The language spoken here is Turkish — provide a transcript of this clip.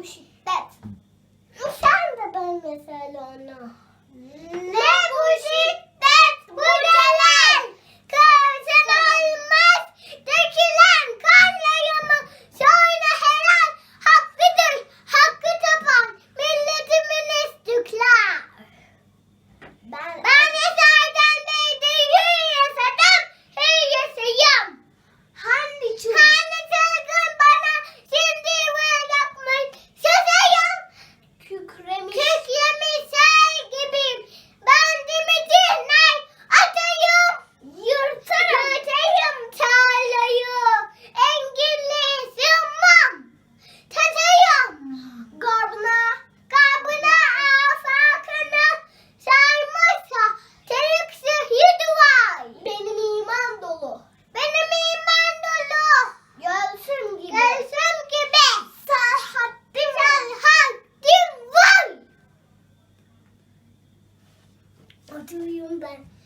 bu şiddet. Sen de ben mesela ona. Ne? Oturuyorum ben.